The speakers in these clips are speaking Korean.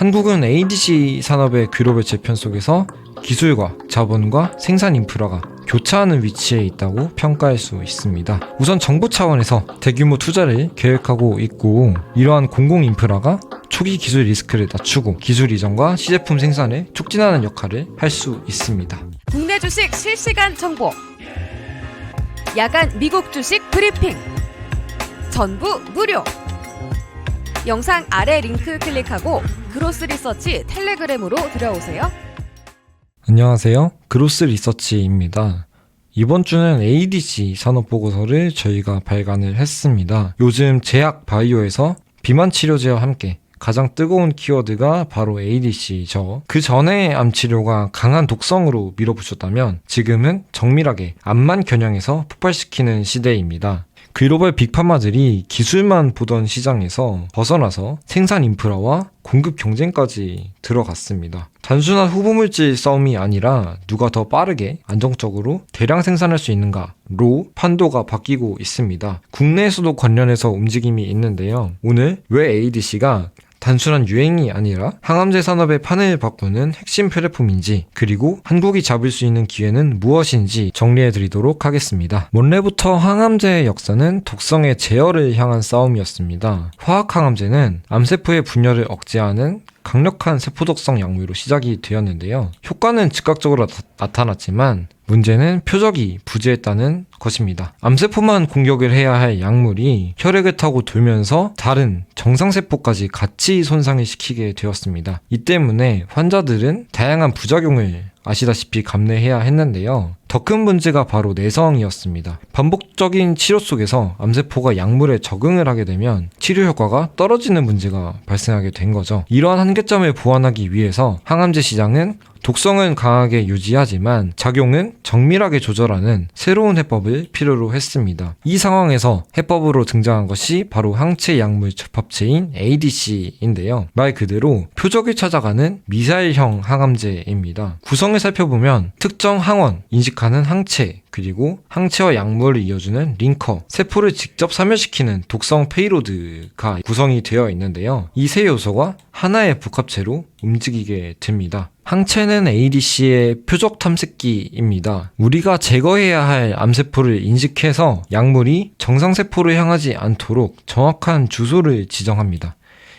한국은 ADC 산업의 글로벌 재편 속에서 기술과 자본과 생산 인프라가 교차하는 위치에 있다고 평가할 수 있습니다. 우선 정부 차원에서 대규모 투자를 계획하고 있고 이러한 공공 인프라가 초기 기술 리스크를 낮추고 기술 이전과 시제품 생산을 촉진하는 역할을 할 수 있습니다. 국내 주식 실시간 정보. 야간 미국 주식 브리핑. 전부 무료. 영상 아래 링크 클릭하고 그로스 리서치 텔레그램으로 들어오세요. 안녕하세요. 그로스 리서치입니다. 이번 주는 ADC 산업 보고서를 저희가 발간을 했습니다. 요즘 제약 바이오에서 비만 치료제와 함께 가장 뜨거운 키워드가 바로 ADC죠. 그 전에 암 치료가 강한 독성으로 밀어붙였다면 지금은 정밀하게 암만 겨냥해서 폭발시키는 시대입니다. 글로벌 빅파마들이 기술만 보던 시장에서 벗어나서 생산 인프라와 공급 경쟁까지 들어갔습니다. 단순한 후보물질 싸움이 아니라 누가 더 빠르게 안정적으로 대량 생산할 수 있는가로 판도가 바뀌고 있습니다. 국내에서도 관련해서 움직임이 있는데요. 오늘 왜 ADC가 단순한 유행이 아니라 항암제 산업의 판을 바꾸는 핵심 플랫폼인지 그리고 한국이 잡을 수 있는 기회는 무엇인지 정리해 드리도록 하겠습니다. 원래부터 항암제의 역사는 독성의 제어를 향한 싸움이었습니다. 화학 항암제는 암세포의 분열을 억제하는 강력한 세포독성 약물로 시작이 되었는데요. 효과는 즉각적으로 나, 타났지만 문제는 표적이 부재했다는 것입니다. 암세포만 공격을 해야 할 약물이 혈액을 타고 돌면서 다른 정상세포까지 같이 손상을 시키게 되었습니다. 이 때문에 환자들은 다양한 부작용을 아시다시피 감내해야 했는데요. 더 큰 문제가 바로 내성이었습니다. 반복적인 치료 속에서 암세포가 약물에 적응을 하게 되면 치료 효과가 떨어지는 문제가 발생하게 된 거죠. 이러한 한계점을 보완하기 위해서 항암제 시장은 독성은 강하게 유지하지만 작용은 정밀하게 조절하는 새로운 해법을 필요로 했습니다. 이 상황에서 해법으로 등장한 것이 바로 항체 약물 접합체인 ADC인데요. 말 그대로 표적을 찾아가는 미사일형 항암제입니다. 구성을 살펴보면 특정 항원, 인식하는 항체, 그리고 항체와 약물을 이어주는 링커, 세포를 직접 사멸시키는 독성 페이로드가 구성이 되어 있는데요. 이 세 요소가 하나의 복합체로 움직이게 됩니다. 항체는 ADC의 표적 탐색기입니다. 우리가 제거해야 할 암세포를 인식해서 약물이 정상세포를 향하지 않도록 정확한 주소를 지정합니다.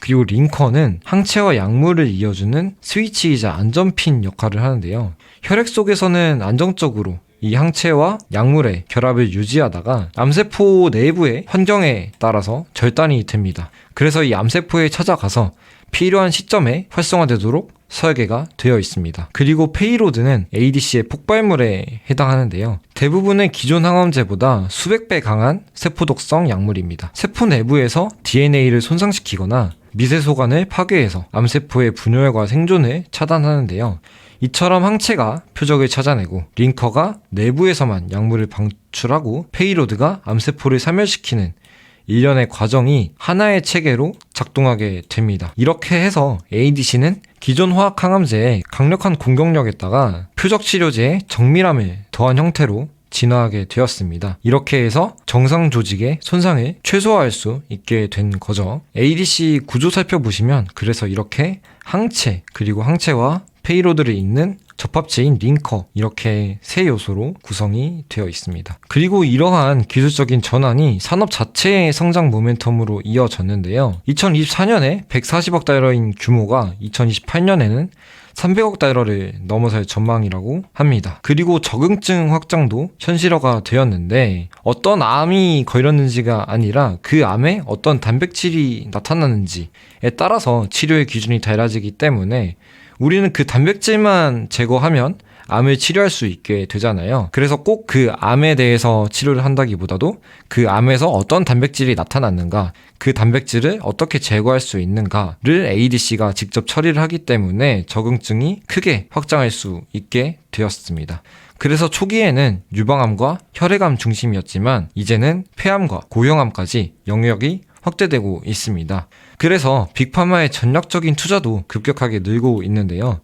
그리고 링커는 항체와 약물을 이어주는 스위치이자 안전핀 역할을 하는데요. 혈액 속에서는 안정적으로 이 항체와 약물의 결합을 유지하다가 암세포 내부의 환경에 따라서 절단이 됩니다. 그래서 이 암세포에 찾아가서 필요한 시점에 활성화되도록 설계가 되어 있습니다. 그리고 페이로드는 ADC의 폭발물에 해당하는데요. 대부분의 기존 항암제보다 수백 배 강한 세포독성 약물입니다. 세포 내부에서 DNA를 손상시키거나 미세소관을 파괴해서 암세포의 분열과 생존을 차단하는데요. 이처럼 항체가 표적을 찾아내고 링커가 내부에서만 약물을 방출하고 페이로드가 암세포를 사멸시키는 일련의 과정이 하나의 체계로 작동하게 됩니다. 이렇게 해서 ADC는 기존 화학 항암제의 강력한 공격력에다가 표적 치료제의 정밀함을 더한 형태로 진화하게 되었습니다. 이렇게 해서 정상 조직의 손상을 최소화할 수 있게 된 거죠. ADC 구조 살펴보시면 그래서 이렇게 항체 그리고 항체와 페이로드를 잇는 접합체인 링커 이렇게 세 요소로 구성이 되어 있습니다. 그리고 이러한 기술적인 전환이 산업 자체의 성장 모멘텀으로 이어졌는데요. 2024년에 140억 달러인 규모가 2028년에는 300억 달러를 넘어설 전망이라고 합니다. 그리고 적응증 확장도 현실화가 되었는데 어떤 암이 걸렸는지가 아니라 그 암에 어떤 단백질이 나타나는지에 따라서 치료의 기준이 달라지기 때문에 우리는 그 단백질만 제거하면 암을 치료할 수 있게 되잖아요. 그래서 꼭 그 암에 대해서 치료를 한다기보다도 그 암에서 어떤 단백질이 나타났는가, 그 단백질을 어떻게 제거할 수 있는가를 ADC가 직접 처리를 하기 때문에 적응증이 크게 확장할 수 있게 되었습니다. 그래서 초기에는 유방암과 혈액암 중심이었지만 이제는 폐암과 고형암까지 영역이 확대되고 있습니다. 그래서 빅파마의 전략적인 투자도 급격하게 늘고 있는데요.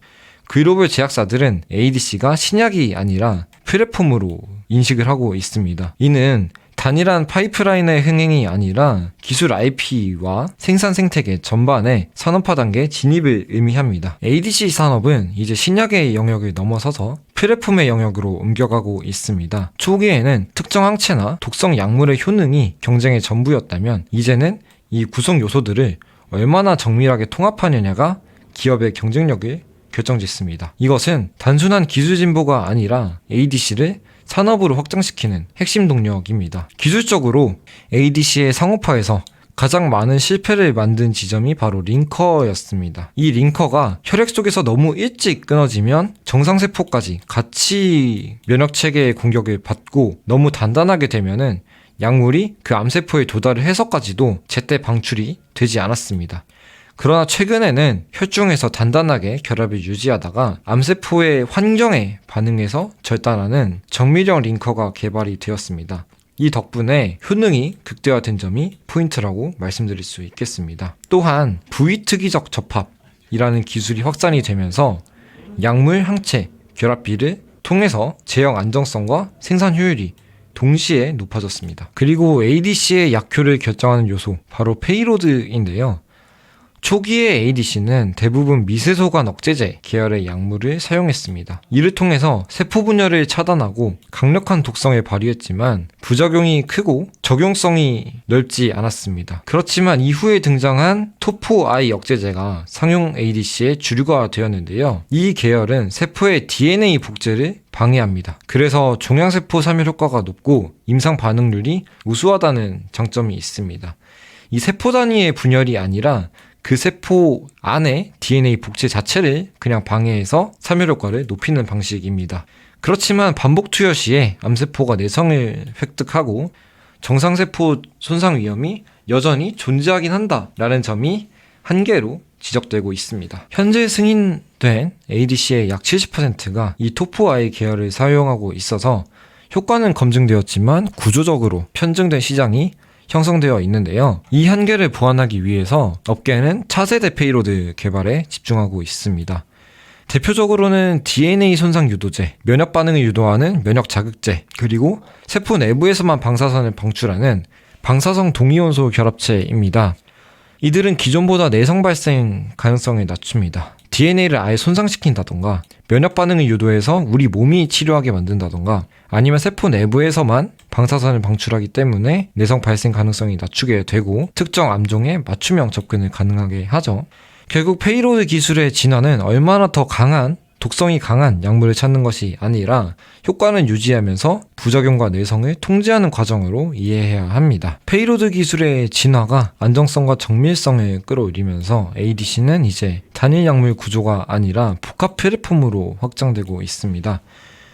글로벌 제약사들은 ADC가 신약이 아니라 플랫폼으로 인식을 하고 있습니다. 이는 단일한 파이프라인의 흥행이 아니라 기술 IP와 생산 생태계 전반의 산업화 단계 진입을 의미합니다. ADC 산업은 이제 신약의 영역을 넘어서서 플랫폼의 영역으로 옮겨가고 있습니다. 초기에는 특정 항체나 독성 약물의 효능이 경쟁의 전부였다면 이제는 이 구성 요소들을 얼마나 정밀하게 통합하느냐가 기업의 경쟁력을 결정짓습니다. 이것은 단순한 기술 진보가 아니라 ADC를 산업으로 확장시키는 핵심 동력입니다. 기술적으로 ADC의 상업화에서 가장 많은 실패를 만든 지점이 바로 링커였습니다. 이 링커가 혈액 속에서 너무 일찍 끊어지면 정상세포까지 같이 면역체계의 공격을 받고 너무 단단하게 되면은 약물이 그 암세포에 도달을 해서까지도 제때 방출이 되지 않았습니다. 그러나 최근에는 혈중에서 단단하게 결합을 유지하다가 암세포의 환경에 반응해서 절단하는 정밀형 링커가 개발이 되었습니다. 이 덕분에 효능이 극대화된 점이 포인트라고 말씀드릴 수 있겠습니다. 또한 부위특이적 접합이라는 기술이 확산이 되면서 약물 항체 결합비를 통해서 제형 안정성과 생산 효율이 동시에 높아졌습니다. 그리고 ADC의 약효를 결정하는 요소 바로 페이로드인데요. 초기의 ADC는 대부분 미세소관 억제제 계열의 약물을 사용했습니다. 이를 통해서 세포 분열을 차단하고 강력한 독성을 발휘했지만 부작용이 크고 적용성이 넓지 않았습니다. 그렇지만 이후에 등장한 토포-I 억제제가 상용 ADC의 주류가 되었는데요. 이 계열은 세포의 DNA 복제를 방해합니다. 그래서 종양세포 사멸 효과가 높고 임상 반응률이 우수하다는 장점이 있습니다. 이 세포 단위의 분열이 아니라 그 세포 안에 DNA 복제 자체를 그냥 방해해서 사멸 효과를 높이는 방식입니다. 그렇지만 반복 투여 시에 암세포가 내성을 획득하고 정상세포 손상 위험이 여전히 존재하긴 한다라는 점이 한계로 지적되고 있습니다. 현재 승인된 ADC의 약 70%가 이 토포아이 계열을 사용하고 있어서 효과는 검증되었지만 구조적으로 편증된 시장이 형성되어 있는데요. 이 한계를 보완하기 위해서 업계는 차세대 페이로드 개발에 집중하고 있습니다. 대표적으로는 DNA 손상 유도제, 면역 반응을 유도하는 면역 자극제, 그리고 세포 내부에서만 방사선을 방출하는 방사성 동이온소 결합체입니다. 이들은 기존보다 내성 발생 가능성을 낮춥니다. DNA를 아예 손상시킨다던가 면역 반응을 유도해서 우리 몸이 치료하게 만든다던가 아니면 세포 내부에서만 방사선을 방출하기 때문에 내성 발생 가능성이 낮추게 되고 특정 암종에 맞춤형 접근을 가능하게 하죠. 결국 페이로드 기술의 진화는 얼마나 더 강한 독성이 강한 약물을 찾는 것이 아니라 효과는 유지하면서 부작용과 내성을 통제하는 과정으로 이해해야 합니다. 페이로드 기술의 진화가 안정성과 정밀성을 끌어올리면서 ADC는 이제 단일 약물 구조가 아니라 복합 플랫폼으로 확장되고 있습니다.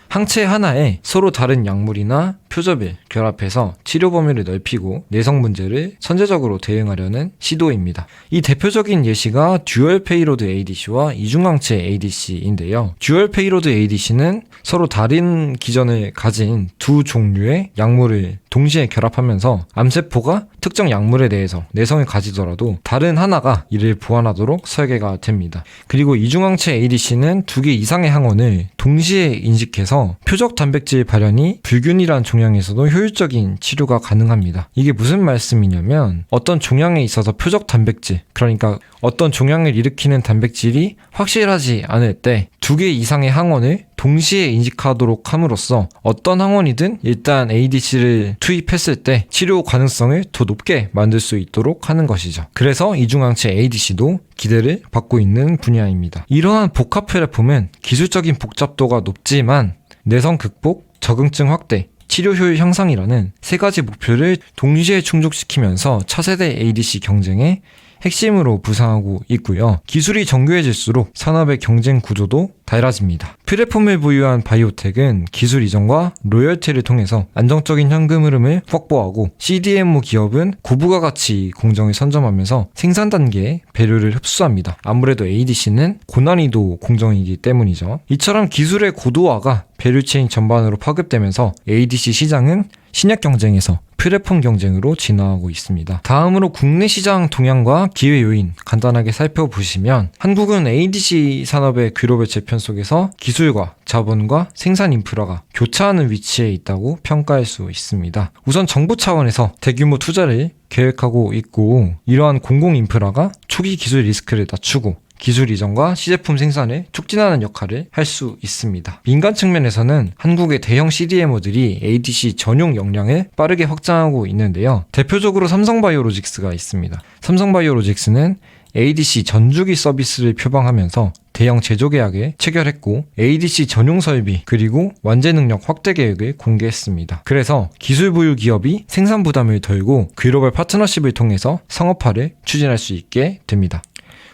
항체 하나에 서로 다른 약물이나 표접을 결합해서 치료 범위를 넓히고 내성 문제를 선제적으로 대응하려는 시도입니다. 이 대표적인 예시가 듀얼 페이로드 ADC와 이중항체 ADC인데요. 듀얼 페이로드 ADC는 서로 다른 기전을 가진 두 종류의 약물을 동시에 결합하면서 암세포가 특정 약물에 대해서 내성을 가지더라도 다른 하나가 이를 보완하도록 설계가 됩니다. 그리고 이중항체 ADC는 두 개 이상의 항원을 동시에 인식해서 표적 단백질 발현이 불균이란 종양 에서도 효율적인 치료가 가능합니다. 이게 무슨 말씀이냐면 어떤 종양에 있어서 표적 단백질, 그러니까 어떤 종양을 일으키는 단백질이 확실하지 않을 때 두 개 이상의 항원을 동시에 인식하도록 함으로써 어떤 항원이든 일단 ADC를 투입했을 때 치료 가능성을 더 높게 만들 수 있도록 하는 것이죠. 그래서 이중항체 ADC도 기대를 받고 있는 분야입니다. 이러한 복합 플랫폼은 기술적인 복잡도가 높지만 내성 극복, 적응증 확대, 치료 효율 향상이라는 세 가지 목표를 동시에 충족시키면서 차세대 ADC 경쟁의 핵심으로 부상하고 있고요. 기술이 정교해질수록 산업의 경쟁 구조도 달라집니다. 플랫폼을 보유한 바이오텍은 기술 이전과 로열티를 통해서 안정적인 현금 흐름을 확보하고 CDMO 기업은 고부가 가치 공정을 선점하면서 생산 단계에 배류를 흡수합니다. 아무래도 ADC는 고난이도 공정이기 때문이죠. 이처럼 기술의 고도화가 배류체인 전반으로 파급되면서 ADC 시장은 신약 경쟁에서 플랫폼 경쟁으로 진화하고 있습니다. 다음으로 국내 시장 동향과 기회 요인 간단하게 살펴보시면 한국은 ADC 산업의 글로벌 재편 속에서 기술과 자본과 생산 인프라가 교차하는 위치에 있다고 평가할 수 있습니다. 우선 정부 차원에서 대규모 투자를 계획하고 있고 이러한 공공 인프라가 초기 기술 리스크를 낮추고 기술 이전과 시제품 생산을 촉진하는 역할을 할 수 있습니다. 민간 측면에서는 한국의 대형 CDMO들이 ADC 전용 역량을 빠르게 확장하고 있는데요. 대표적으로 삼성바이오로직스가 있습니다. 삼성바이오로직스는 ADC 전주기 서비스를 표방하면서 대형 제조 계약을 체결했고 ADC 전용 설비 그리고 완제 능력 확대 계획을 공개했습니다. 그래서 기술 보유 기업이 생산 부담을 덜고 글로벌 파트너십을 통해서 상업화를 추진할 수 있게 됩니다.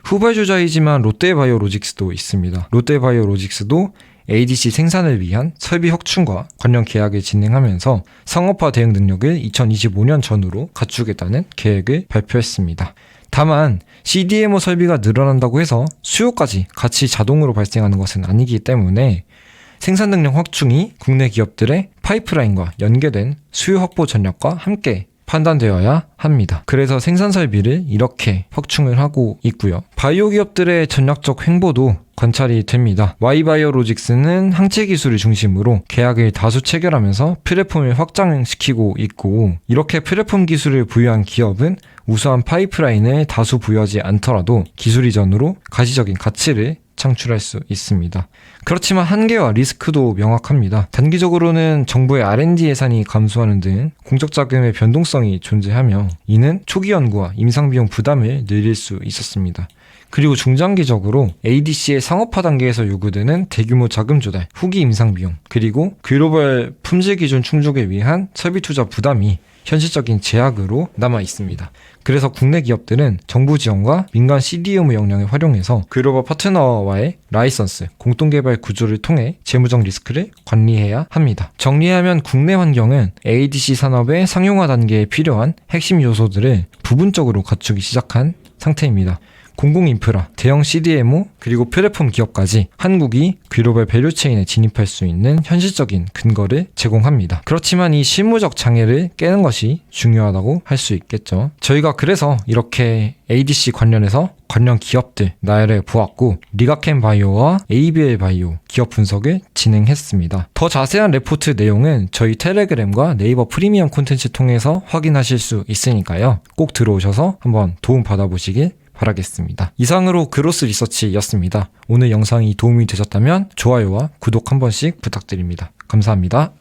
후발주자이지만 롯데바이오로직스도 있습니다. 롯데바이오로직스도 ADC 생산을 위한 설비 확충과 관련 계약을 진행하면서 상업화 대응 능력을 2025년 전후로 갖추겠다는 계획을 발표했습니다. 다만 CDMO 설비가 늘어난다고 해서 수요까지 같이 자동으로 발생하는 것은 아니기 때문에 생산 능력 확충이 국내 기업들의 파이프라인과 연계된 수요 확보 전략과 함께 판단되어야 합니다. 그래서 생산 설비를 이렇게 확충을 하고 있고요. 바이오 기업들의 전략적 횡보도 관찰이 됩니다. Y바이오로직스는 항체 기술을 중심으로 계약을 다수 체결하면서 플랫폼을 확장시키고 있고 이렇게 플랫폼 기술을 부여한 기업은 우수한 파이프라인을 다수 부여하지 않더라도 기술 이전으로 가시적인 가치를 창출할 수 있습니다. 그렇지만 한계와 리스크도 명확합니다. 단기적으로는 정부의 R&D 예산이 감소하는 등 공적 자금의 변동성이 존재하며 이는 초기 연구와 임상 비용 부담을 늘릴 수 있었습니다. 그리고 중장기적으로 ADC의 상업화 단계에서 요구되는 대규모 자금 조달, 후기 임상 비용, 그리고 글로벌 품질 기준 충족을 위한 설비 투자 부담이 현실적인 제약으로 남아 있습니다. 그래서 국내 기업들은 정부 지원과 민간 CDMO 역량을 활용해서 글로벌 파트너와의 라이선스, 공동개발 구조를 통해 재무적 리스크를 관리해야 합니다. 정리하면 국내 환경은 ADC 산업의 상용화 단계에 필요한 핵심 요소들을 부분적으로 갖추기 시작한 상태입니다. 공공 인프라, 대형 CDMO, 그리고 플랫폼 기업까지 한국이 글로벌 밸류체인에 진입할 수 있는 현실적인 근거를 제공합니다. 그렇지만 이 실무적 장애를 깨는 것이 중요하다고 할 수 있겠죠. 저희가 그래서 이렇게 ADC 관련해서 관련 기업들 나열해 보았고 리가켄 바이오와 ABL 바이오 기업 분석을 진행했습니다. 더 자세한 레포트 내용은 저희 텔레그램과 네이버 프리미엄 콘텐츠 통해서 확인하실 수 있으니까요. 꼭 들어오셔서 한번 도움 받아보시길 바라겠습니다. 이상으로 그로스 리서치였습니다. 오늘 영상이 도움이 되셨다면 좋아요와 구독 한 번씩 부탁드립니다. 감사합니다.